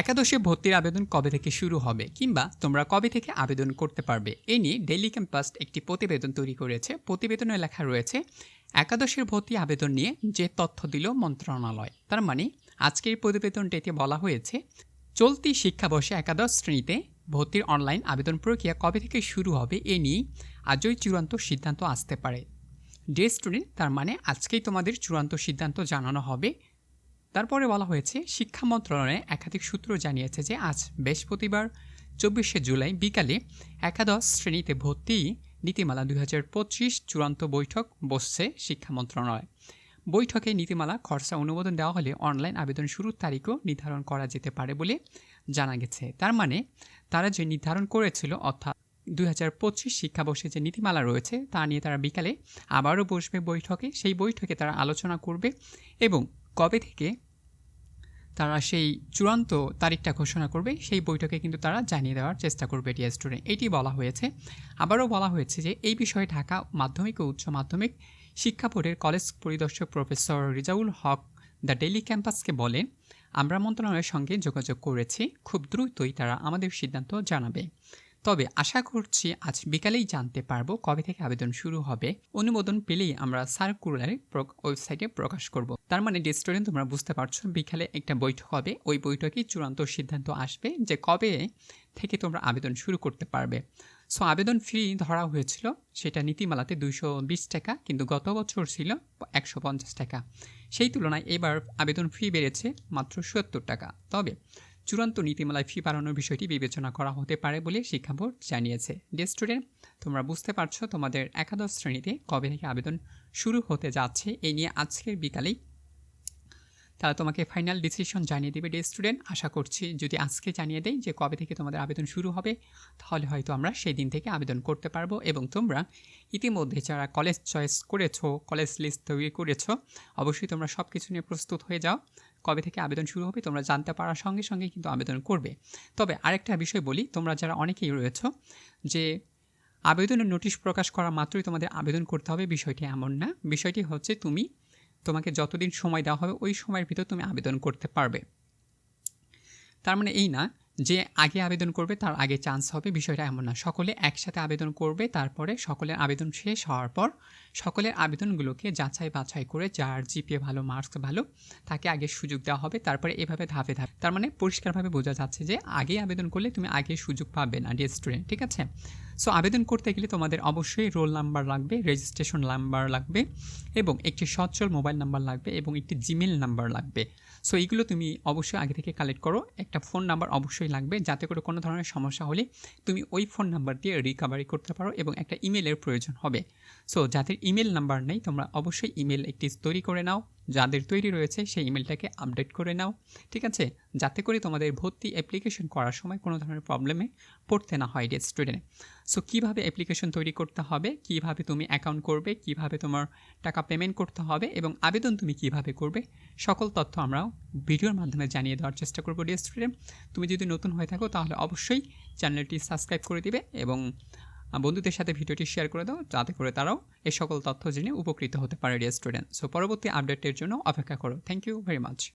একাদশে ভর্তির আবেদন কবে থেকে শুরু হবে কিংবা তোমরা কবে থেকে আবেদন করতে পারবে, এ নিয়ে ডেলি ক্যাম্পাস একটি প্রতিবেদন তৈরি করেছে। প্রতিবেদনে লেখা রয়েছে, একাদশের ভর্তি আবেদন নিয়ে যে তথ্য দিল মন্ত্রণালয়, তার মানে আজকের প্রতিবেদনটিতে বলা হয়েছে, চলতি শিক্ষাবর্ষে একাদশ শ্রেণীতে ভর্তির অনলাইন আবেদন প্রক্রিয়া কবে থেকে শুরু হবে, এ নিয়ে আজই চূড়ান্ত সিদ্ধান্ত আসতে পারে। ডে স্টুডেন্ট, তার মানে আজকেই তোমাদের চূড়ান্ত সিদ্ধান্ত জানানো হবে তারপরে বলা হয়েছে, শিক্ষা মন্ত্রণালয়ে একাধিক সূত্র জানিয়েছে যে আজ বৃহস্পতিবার, চব্বিশে জুলাই বিকালে একাদশ শ্রেণীতে ভর্তি নীতিমালা দুই হাজার পঁচিশ চূড়ান্ত বৈঠক বসছে শিক্ষা মন্ত্রণালয়। বৈঠকে নীতিমালা খরচা অনুমোদন দেওয়া হলে অনলাইন আবেদন শুরুর তারিখও নির্ধারণ করা যেতে পারে বলে জানা গেছে। তার মানে তারা যে নির্ধারণ করেছিল, অর্থাৎ দুই হাজার পঁচিশ শিক্ষাবর্ষে যে নীতিমালা রয়েছে, তা নিয়ে তারা বিকালে আবারও বসবে বৈঠকে। সেই বৈঠকে তারা আলোচনা করবে এবং কবে থেকে তারা সেই চূড়ান্ত তারিখটা ঘোষণা করবে, সেই বৈঠকে কিন্তু তারা জানিয়ে দেওয়ার চেষ্টা করবে ডিয়ার স্টুডেন্ট এটি বলা হয়েছে। আবারও বলা হয়েছে যে এই বিষয়ে ঢাকা মাধ্যমিক ও উচ্চ মাধ্যমিক শিক্ষা বোর্ডের কলেজ পরিদর্শক professor Rezaul Haque the Daily ক্যাম্পাসকে বলেন, আমরা মন্ত্রণালয়ের সঙ্গে যোগাযোগ করেছি। খুব দ্রুতই তারা আমাদের সিদ্ধান্ত জানাবে। তবে আশা করছি আজ বিকালেই জানতে পারব কবে থেকে আবেদন শুরু হবে। অনুমোদন পেলেই আমরা সার্কুলারে ওয়েবসাইটে প্রকাশ করব। তার মানে স্টুডেন্ট তোমরা বুঝতে পারছ, বিকালে একটা বৈঠক হবে। ওই বৈঠকেই চূড়ান্ত সিদ্ধান্ত আসবে যে কবে থেকে তোমরা আবেদন শুরু করতে পারবে। সো, আবেদন ফি ধরা হয়েছিল সেটা নীতিমালাতে দুইশো বিশ টাকা, কিন্তু গত বছর ছিল একশো পঞ্চাশ টাকা। সেই তুলনায় এবার আবেদন ফি বেড়েছে মাত্র সত্তর টাকা। তবে চূড়ান্ত নীতিমালায় ফি বাড়ানোর বিষয়টি বিবেচনা করা হতে পারে বলে শিক্ষা বোর্ড জানিয়েছে। ডে স্টুডেন্ট তোমরা বুঝতে পারছ তোমাদের একাদশ শ্রেণীতে কবে থেকে আবেদন শুরু হতে যাচ্ছে? এই নিয়ে আজকের বিকালেই তারা তোমাকে ফাইনাল ডিসিশন জানিয়ে দেবে। ডে স্টুডেন্ট আশা করছি যদি আজকে জানিয়ে দেয় যে কবে থেকে তোমাদের আবেদন শুরু হবে, তাহলে হয়তো আমরা সেই দিন থেকে আবেদন করতে পারব এবং তোমরা ইতিমধ্যে যারা কলেজ চয়েস করেছ কলেজ লিস্ট তৈরি করেছ, অবশ্যই তোমরা সব কিছু নিয়ে প্রস্তুত হয়ে যাও। কবে থেকে আবেদন শুরু হবে তোমরা জানতে পারার সঙ্গে সঙ্গে কিন্তু আবেদন করবে। তবে আরেকটা বিষয় বলি, তোমরা যারা অনেকেই রয়েছ, যে আবেদনের নোটিশ প্রকাশ করা মাত্রই তোমাদের আবেদন করতে হবে, বিষয়টি এমন না। বিষয়টি হচ্ছে তুমি, তোমাকে যতদিন সময় দেওয়া হবে, ওই সময়ের ভিতর তুমি আবেদন করতে পারবে। তার মানে এই না যে আগে আবেদন করবে তার আগে চান্স হবে, বিষয়টা এমন না। সকলে একসাথে আবেদন করবে, তারপরে সকলের আবেদন শেষ হওয়ার পর সকলের আবেদনগুলোকে যাচাই বাছাই করে যার জিপিএ ভালো মার্কস ভালো, তাকে আগে সুযোগ দেওয়া হবে, তারপরে এভাবে ধাপে ধাপে। তার মানে পরিষ্কারভাবে বোঝা যাচ্ছে যে আগে আবেদন করলে তুমি আগে সুযোগ পাবে না ডিয়ার স্টুডেন্ট ঠিক আছে? সো আবেদন করতে গেলে তোমাদের অবশ্যই রোল নাম্বার লাগবে রেজিস্ট্রেশন নাম্বার লাগবে এবং একটি সচ্ছল মোবাইল নাম্বার লাগবে এবং একটি জিমেল নাম্বার লাগবে। সো এইগুলো তুমি অবশ্যই আগে থেকে কালেক্ট করো। একটা ফোন নাম্বার অবশ্যই লাগবে। যাতে করে কোনো ধরনের সমস্যা হলে তুমি ওই ফোন নাম্বার দিয়ে রিকাভারি করতে পারো এবং একটা ইমেলের প্রয়োজন হবে। সো যাদের ইমেল নাম্বার নেই, তোমরা অবশ্যই ইমেল একটি তৈরি করে নাও। যাদের তৈরি রয়েছে সেই ইমেলটাকে আপডেট করে নাও, ঠিক আছে? যাতে করে তোমাদের ভর্তি অ্যাপ্লিকেশন করার সময় কোনো ধরনের প্রবলেমে পড়তে না হয় স্টুডেন্টে সো কীভাবে অ্যাপ্লিকেশন তৈরি করতে হবে, কীভাবে তুমি অ্যাকাউন্ট করবে, কীভাবে তোমার টাকা পেমেন্ট করতে হবে এবং আবেদন তুমি কীভাবে করবে, সকল তথ্য আমরাও ভিডিওর মাধ্যমে জানিয়ে দেওয়ার চেষ্টা করব ডিয়ার স্টুডেন্ট তুমি যদি নতুন হয়ে থাকো তাহলে অবশ্যই চ্যানেলটি সাবস্ক্রাইব করে দিবে এবং বন্ধুদের সাথে ভিডিওটি শেয়ার করে দাও, যাতে করে তারাও এ সকল তথ্য জেনে উপকৃত হতে পারে ডিয়ার স্টুডেন্ট সো পরবর্তী আপডেটের জন্য অপেক্ষা করো। Thank you very much